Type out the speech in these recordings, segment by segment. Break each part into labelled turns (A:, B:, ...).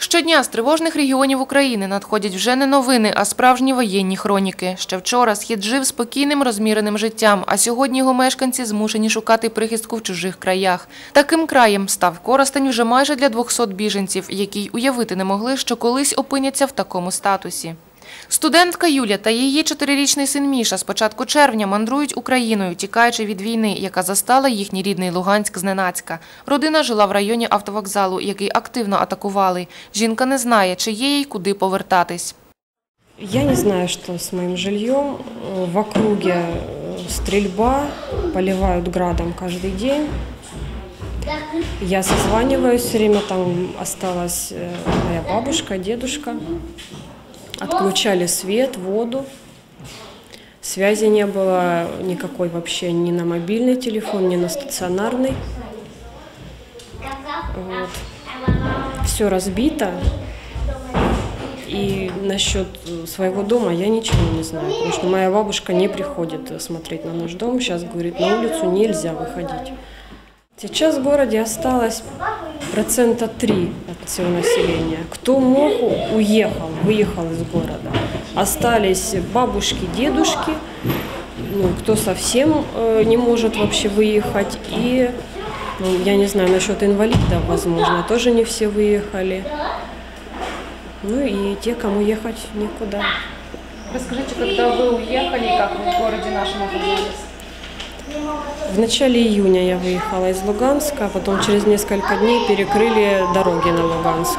A: Щодня з тривожних регіонів України надходять вже не новини, а справжні воєнні хроніки. Ще вчора схід жив спокійним, розміреним життям, а сьогодні його мешканці змушені шукати прихистку в чужих краях. Таким краєм став Коростень вже майже для 200 біженців, які й уявити не могли, що колись опиняться в такому статусі. Студентка Юля та її чотирирічний син Міша з початку червня мандрують Україною, тікаючи від війни, яка застала їхній рідний Луганськ зненацька. Родина жила в районі автовокзалу, який активно атакували. Жінка не знає, чи є їй куди повертатись.
B: Я не знаю, что с моим жильем. Э, В округе э, стрельба, поливают градом каждый день. Я созваниваюсь все время, там осталась э, моя бабушка, дедушка. Отключали свет, воду. Связи не было никакой вообще ни на мобильный телефон, ни на стационарный. Вот. Все разбито. И насчет своего дома я ничего не знаю, потому что моя бабушка не приходит э, смотреть на наш дом. Сейчас говорит, на улицу нельзя выходить. Сейчас в городе осталось процента 3 от всего населения. Кто мог, уехал, выехал из города. Остались бабушки, дедушки, ну, кто совсем э, не может вообще выехать. И ну, я не знаю насчет инвалидов, возможно, тоже не все выехали. Ну и те, кому ехать некуда.
A: Расскажите, когда вы уехали, как вы в городе нашем оказались?
B: В начале июня я выехала из Луганска, а потом через несколько дней перекрыли дороги на Луганск.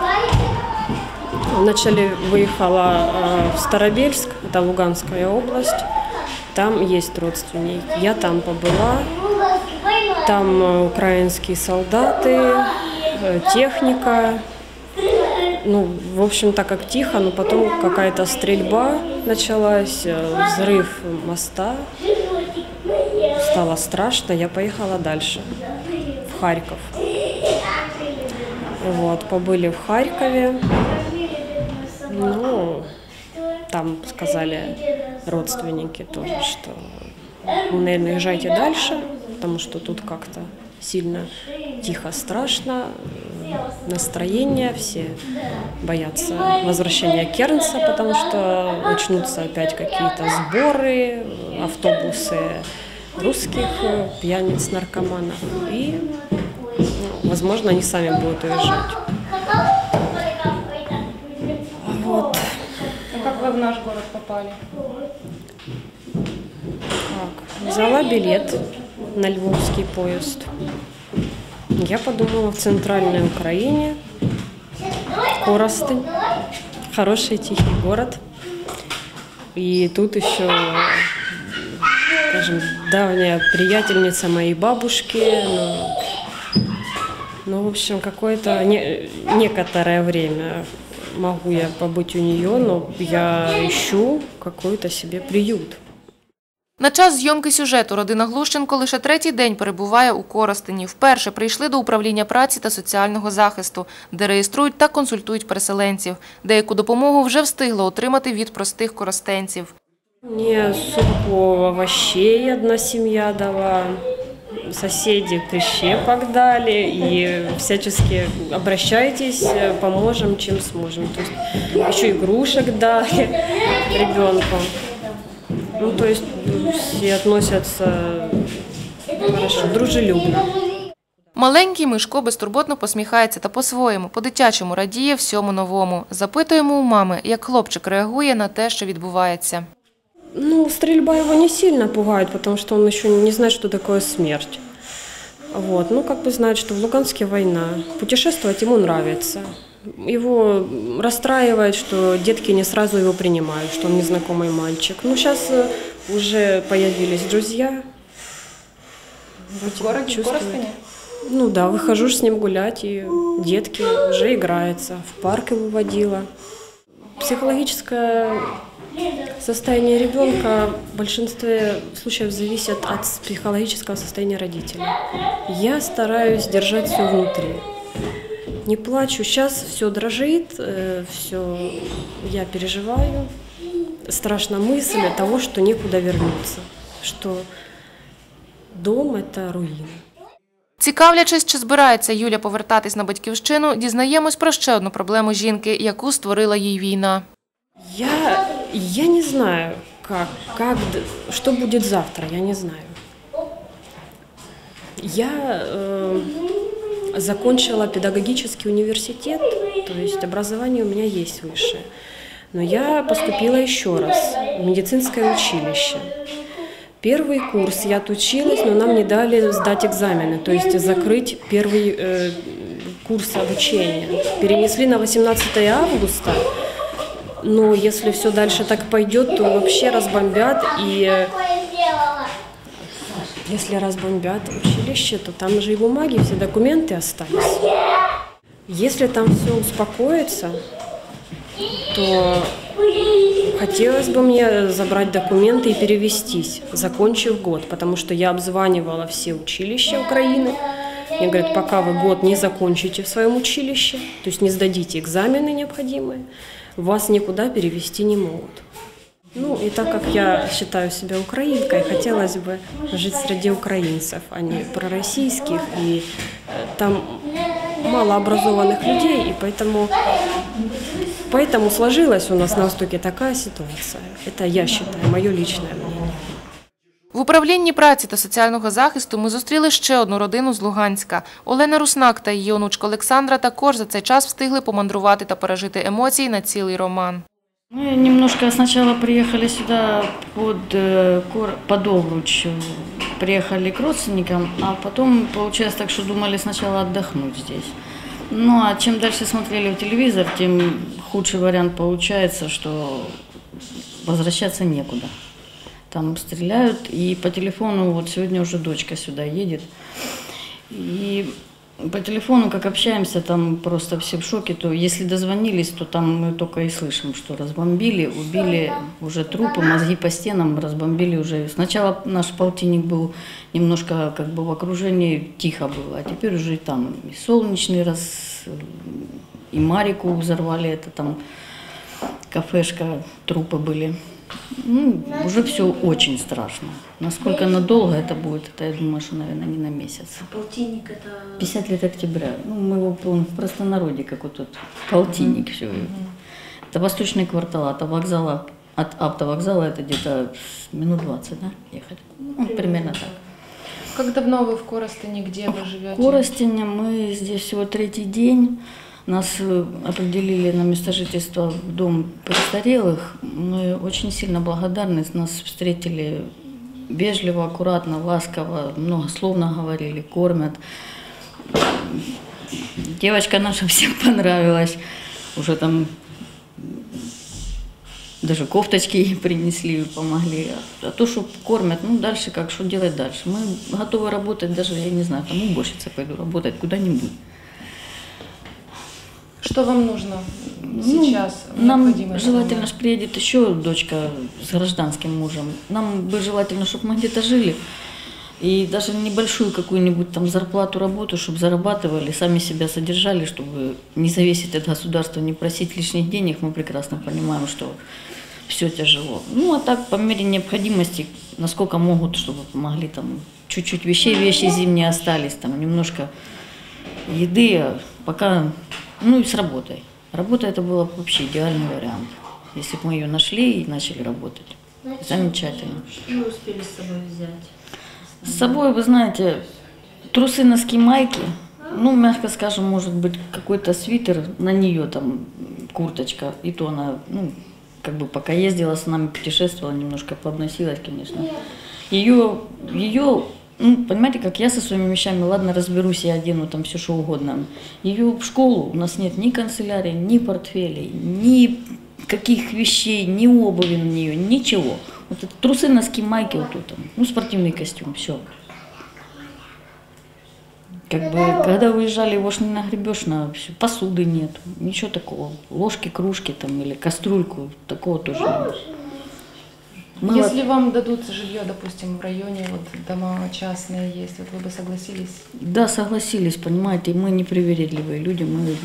B: Вначале выехала э, в Старобельск, это Луганская область. Там есть родственники. Я там побыла. Там э, украинские солдаты, э, техника. Ну, в общем, так как тихо, но потом какая-то стрельба началась, взрыв моста. Стало страшно, я поехала дальше, в Харьков. Вот, побыли в Харькове. Ну, там сказали родственники тоже, что, ну, наверное, езжайте дальше, потому что тут как-то сильно тихо, страшно, настроение, все боятся возвращения Кернса, потому что начнутся опять какие-то сборы, автобусы русских э, пьяниц, наркоманов. И, ну, возможно, они сами будут уезжать. Вот.
A: Ну, как вы в наш город попали?
B: Так, взяла билет на львовский поезд. Я подумала, в центральной Украине, Коростень, хороший тихий город. И тут еще, давняя приятельница моей бабушки. Ну, ну, в общем, какое-то не- некоторое время могу я побыть у нее, но я ищу какой-то себе приют.
A: На час зйомки сюжету родина Глущенко лише третій день перебуває у Коростені. Вперше прийшли до управління праці та соціального захисту, де реєструють та консультують переселенців. Деяку допомогу вже встигло отримати від простих коростенців.
B: Мне супу овощей одна семья дала, соседи прищепок дали и всячески обращайтесь, поможем, чем сможем. То есть еще игрушек дали ребенку. Ну, то есть все относятся хорошо, дружелюбно.
A: Маленький Мишко безтурботно посміхається та по-своєму, по-дитячому радіє всьому новому. Запитуємо у мами, як хлопчик реагує на те, що відбувається.
B: Ну, стрельба его не сильно пугает, потому что он еще не знает, что такое смерть. Вот, ну, как бы знает, что в Луганске война. Путешествовать ему нравится. Его расстраивает, что детки не сразу его принимают, что он незнакомый мальчик. Ну, сейчас уже появились друзья. Вроде чувствует. Ну да, выхожу с ним гулять, и детки уже играются. В парк его водила. Психологическое состояние ребенка в большинстве случаев зависит от психологического состояния родителей. Я стараюсь держать все внутри. Не плачу. Сейчас все дрожит, все я переживаю. Страшна мысль того, что некуда вернуться, что дом это руина.
A: Цікавлячись, чи збирається Юля повертатись на батьківщину, дізнаємось про ще одну проблему жінки, яку створила їй війна.
B: Я, я не знаю, как, как, что будет завтра, я не знаю. Я э, закончила педагогический университет, то есть образование у меня есть высшее. Но я поступила еще раз в медицинское училище. Первый курс я отучилась, но нам не дали сдать экзамены, то есть закрыть первый э, курс обучения. Перенесли на 18 августа, но если все дальше так пойдет, то вообще разбомбят. И если разбомбят училище, то там же и бумаги, все документы остались. Если там все успокоится, то хотелось бы мне забрать документы и перевестись, закончив год, потому что я обзванивала все училища Украины. Мне говорят, пока вы год не закончите в своем училище, то есть не сдадите экзамены необходимые, вас никуда перевести не могут. Ну и так как я считаю себя украинкой, хотелось бы жить среди украинцев, а не пророссийских. И э, там мало образованных людей, и поэтому, поэтому сложилась у нас на Востоке такая ситуация. Это я считаю, мое личное мнение.
A: В управлінні праці та соціального захисту ми зустріли ще одну родину з Луганська. Олена Руснак та її онучка Олександра також за цей час встигли помандрувати та пережити емоції на цілий роман.
C: Мы немножко сначала приехали сюда под, э, Кор- под Овруч, э, приехали к родственникам, а потом получилось так, что думали сначала отдохнуть здесь. Ну а чем дальше смотрели в телевизор, тем худший вариант получается, что возвращаться некуда. Там стреляют, и по телефону, вот сегодня уже дочка сюда едет, и по телефону, как общаемся, там просто все в шоке. То если дозвонились, то там мы только и слышим, что разбомбили, убили уже трупы, мозги по стенам, разбомбили уже. Сначала наш полтинник был немножко как бы в окружении тихо было, а теперь уже и там и солнечный раз, и Марику взорвали, это там кафешка, трупы были. Ну, уже все очень страшно. Насколько надолго это будет, это я думаю, что, наверное, не на месяц.
D: Полтинник это
C: 50 лет октября. Ну, мы его помним в простонародье, как вот тут полтинник все. Это восточный квартал, от вокзала, от автовокзала это где-то минут 20, да, ехать? Ну, примерно так.
A: Как давно вы в Коростені, где вы живете?
C: Коростене мы здесь всего третий день. Нас э, определили на место жительства в дом престарелых. Мы очень сильно благодарны. Нас встретили вежливо, аккуратно, ласково, многословно говорили, кормят. Девочка наша всем понравилась. Уже там даже кофточки ей принесли, помогли. А то, что кормят, ну дальше как, что делать дальше? Мы готовы работать, даже, я не знаю, там уборщица пойду работать куда-нибудь.
A: Что вам нужно
C: Ну,
A: сейчас?
C: Нам
A: необходимо
C: желательно, что приедет еще дочка с гражданским мужем. Нам бы желательно, чтобы мы где-то жили. И даже небольшую какую-нибудь там зарплату, работу, чтобы зарабатывали, сами себя содержали, чтобы не зависеть от государства, не просить лишних денег. Мы прекрасно понимаем, что все тяжело. Ну, а так, по мере необходимости, насколько могут, чтобы помогли там чуть-чуть вещей, вещи зимние остались, там немножко еды, а пока, ну и с работой. Работа это был бы вообще идеальный вариант. Если бы мы ее нашли и начали работать. Замечательно.
D: что успели с собой взять?
C: С собой, вы знаете, трусы, носки, майки, ну, мягко скажем, может быть, какой-то свитер, на нее там курточка, и то она, ну, как бы пока ездила с нами, путешествовала, немножко пообносилась, конечно. Ее, ее, ну, понимаете, как я со своими вещами, ладно, разберусь, я одену там все, что угодно. Ее в школу у нас нет ни канцелярии, ни портфелей, ни каких вещей, ни обуви на нее, ничего. Вот это трусы, носки, майки вот тут, ну, спортивный костюм, все. Как бы, когда уезжали, его ж не нагребешь на всю, посуды нет, ничего такого. Ложки, кружки там или кастрюльку, такого тоже нет. Мы вот-
A: Если вам дадут жилье, допустим, в районе, вот дома частные есть, вот вы бы согласились?
C: Да, согласились, понимаете, мы не привередливые люди, мы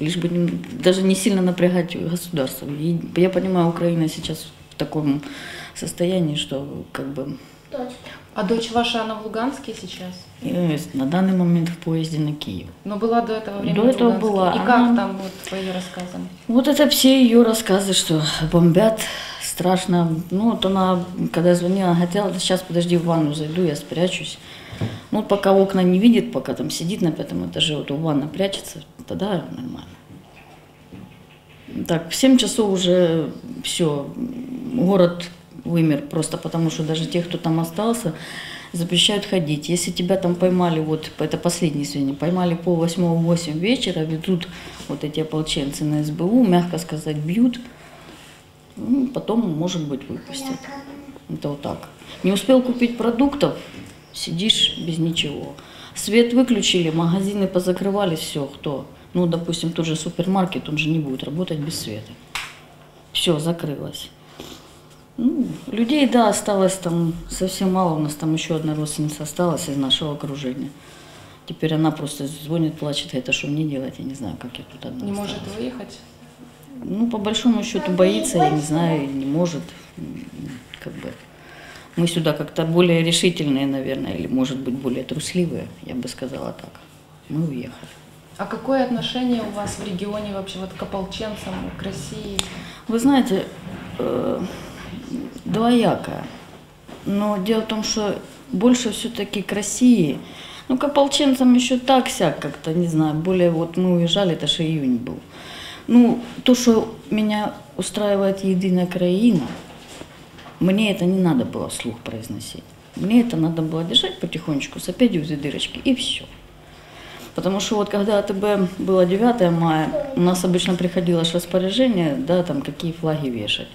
C: лишь бы не- даже не сильно напрягать государство. И я понимаю, Украина сейчас в таком состоянии, что как бы
A: А дочь ваша, она в Луганске сейчас?
C: На данный момент в поезде на Киев.
A: Но была до этого времени
C: До этого
A: Луганске.
C: была.
A: И
C: Она-
A: как там вот по ее рассказам?
C: Вот это все ее рассказы, что бомбят, страшно. Ну, вот она, когда звонила, хотела, «Да сейчас подожди, в ванну зайду, я спрячусь. Ну, вот пока окна не видит, пока там сидит на пятом этаже, вот у ванны прячется, тогда нормально. Так, в 7 часов уже все, город вымер, просто потому что даже те, кто там остался, запрещают ходить. Если тебя там поймали, вот это последнее сведения, поймали пол восьмого, восемь вечера, ведут вот эти ополченцы на СБУ, мягко сказать, бьют, ну, потом, может быть, выпустят. Это вот так. Не успел купить продуктов, сидишь без ничего. Свет выключили, магазины позакрывали, все, кто? Ну, допустим, тот же супермаркет, он же не будет работать без света. Все, закрылось. Ну, людей, да, осталось там совсем мало. У нас там еще одна родственница осталась из нашего окружения. Теперь она просто звонит, плачет, говорит, а что мне делать? Я не знаю, как я тут одна
A: Не может
C: осталась».
A: выехать?
C: Ну, по большому счету боится, я не знаю, не может. Как бы. Мы сюда как-то более решительные, наверное, или, может быть, более трусливые, я бы сказала так. Мы уехали.
A: А какое отношение у вас в регионе вообще вот к ополченцам, к России?
C: Вы знаете, э, двоякое. Но дело в том, что больше все-таки к России, ну, к ополченцам еще так сяк как-то, не знаю, более вот мы уезжали, это же июнь был. Ну, то, что меня устраивает единая краина, мне это не надо было вслух произносить. Мне это надо было держать потихонечку, сопеть в дырочки, и все. Потому что вот когда АТБ было 9 мая, у нас обычно приходило ж распоряжение, да, там какие флаги вешать.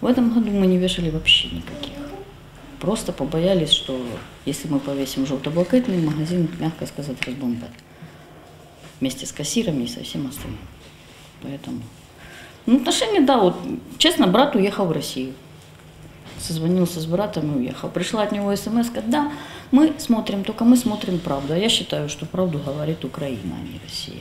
C: В этом году мы не вешали вообще никаких. Просто побоялись, что если мы повесим желтоблакитный, магазин, мягко сказать, разбомбят. Вместе с кассирами и со всем остальным. Поэтому. Ну, отношения, да, вот, честно, брат уехал в Россию. Созвонился с братом и уехал. Пришла от него смс, да, мы смотрим, только мы смотрим правду. А я считаю, что правду говорит Украина, а не Россия.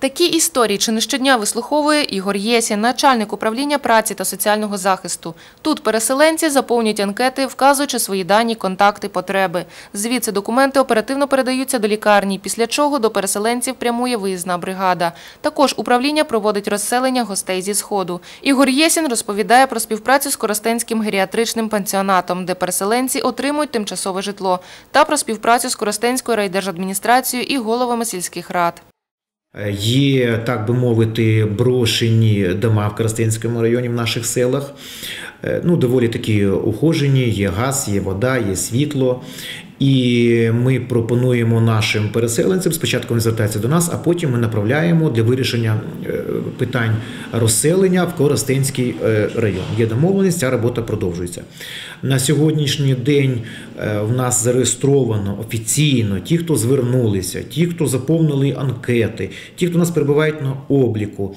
A: Такі історії чи не щодня вислуховує Ігор Єсін, начальник управління праці та соціального захисту. Тут переселенці заповнюють анкети, вказуючи свої дані, контакти, потреби. Звідси документи оперативно передаються до лікарні, після чого до переселенців прямує виїзна бригада. Також управління проводить розселення гостей зі Сходу. Ігор Єсін розповідає про співпрацю з Коростенським геріатричним пансіонатом, де переселенці отримують тимчасове житло, та про співпрацю з Коростенською райдержадміністрацією і головами сільських рад.
E: Є, так би мовити, брошені дома в Коростенському районі в наших селах. Е, Ну, доволі такі ухожені, є газ, є вода, є світло. І ми пропонуємо нашим переселенцям спочатку вони звертаються до нас, а потім ми направляємо для вирішення е, питань розселення в Коростенський е, район. Є домовленість, ця робота продовжується. На сьогоднішній день е, в нас зареєстровано офіційно ті, хто звернулися, ті, хто заповнили анкети, ті, хто нас перебувають на обліку,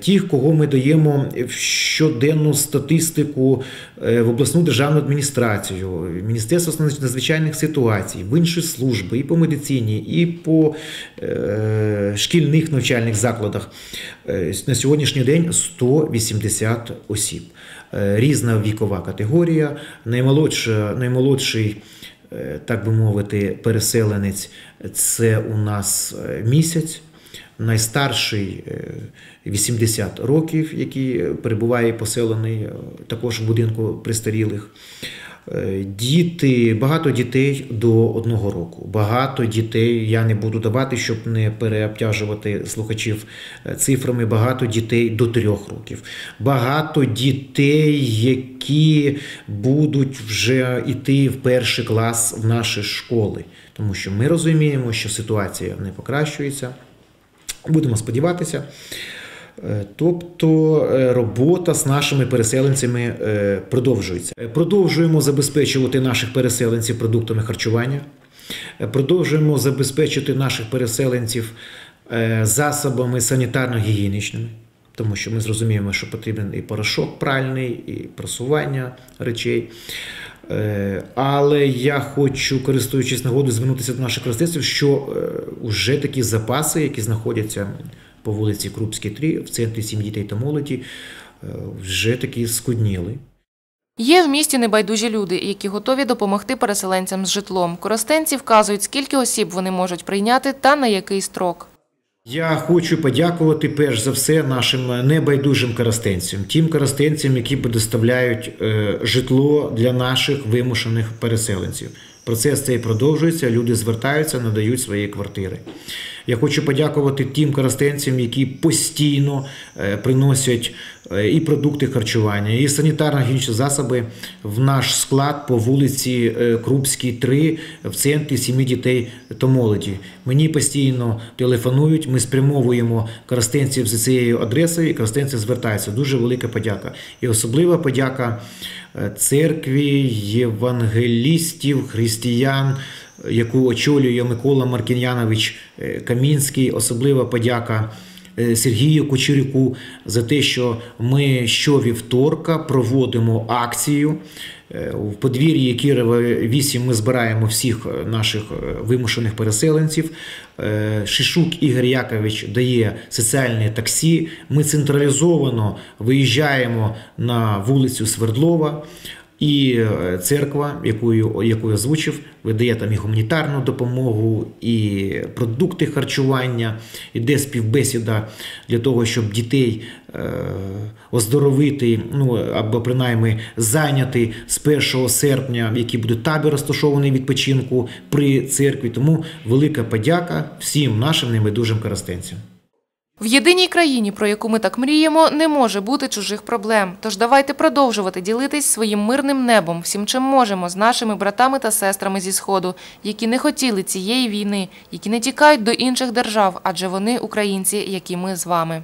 E: ті, кого ми даємо в щоденну статистику в обласну державну адміністрацію, Міністерство надзвичайних ситуацій, в інші служби, і по медицині, і по е, шкільних навчальних закладах. Е, На сьогоднішній день 180 осіб. Е, Різна вікова категорія, наймолодша, наймолодший, е, так би мовити, переселенець це у нас місяць. Найстарший е, 80 років, який перебуває поселений також в будинку престарілих. Е, Діти, багато дітей до одного року. Багато дітей, я не буду давати, щоб не переобтяжувати слухачів е, цифрами. Багато дітей до трьох років. Багато дітей, які будуть вже йти в перший клас в наші школи. Тому що ми розуміємо, що ситуація не покращується. Будемо сподіватися. Е, Тобто е, робота з нашими переселенцями е, продовжується. Продовжуємо забезпечувати наших переселенців продуктами харчування. Продовжуємо забезпечити наших переселенців засобами санітарно-гігієнічними, тому що ми зрозуміємо, що потрібен і порошок пральний, і просування речей. Але я хочу, користуючись нагодою, звернутися до наших користувачів, що вже такі запаси, які знаходяться по вулиці Крупській, 3, в центрі сім'ї дітей та молоді, е, вже такі скудніли.
A: Є в місті небайдужі люди, які готові допомогти переселенцям з житлом. Коростенці вказують, скільки осіб вони можуть прийняти та на який строк.
E: Я хочу подякувати перш за все нашим небайдужим коростенцям, тим коростенцям, які предоставляють е, житло для наших вимушених переселенців. Процес цей продовжується, люди звертаються, надають свої квартири. Я хочу подякувати тим коростенцям, які постійно е, приносять е, і продукти харчування, і санітарно-гігієнічні засоби в наш склад по вулиці е, Крупській, 3 в центрі сім'ї дітей та молоді. Мені постійно телефонують, ми спрямовуємо коростенців за цією адресою, і коростенці звертаються. Дуже велика подяка. І особлива подяка е, церкві, євангелістів, християн, яку очолює Микола Маркін'янович е, Камінський. Особлива подяка Сергію Кучерюку за те, що ми щовівторка проводимо акцію. Е, В подвір'ї Кірова 8 ми збираємо всіх е, наших е, вимушених переселенців. Е, Шишук Ігор Якович дає соціальне таксі. Ми централізовано виїжджаємо на вулицю Свердлова. І е, церква, яку я озвучив, видає там і гуманітарну допомогу, і продукти харчування, іде співбесіда для того, щоб дітей е, оздоровити, ну або принаймні зайняти з 1 серпня, який буде табір розташований відпочинку при церкві. Тому велика подяка всім нашим небайдужим коростенцям.
A: В єдиній країні, про яку ми так мріємо, не може бути чужих проблем. Тож давайте продовжувати ділитись своїм мирним небом, всім чим можемо, з нашими братами та сестрами зі Сходу, які не хотіли цієї війни, які не тікають до інших держав, адже вони українці, як і ми з вами.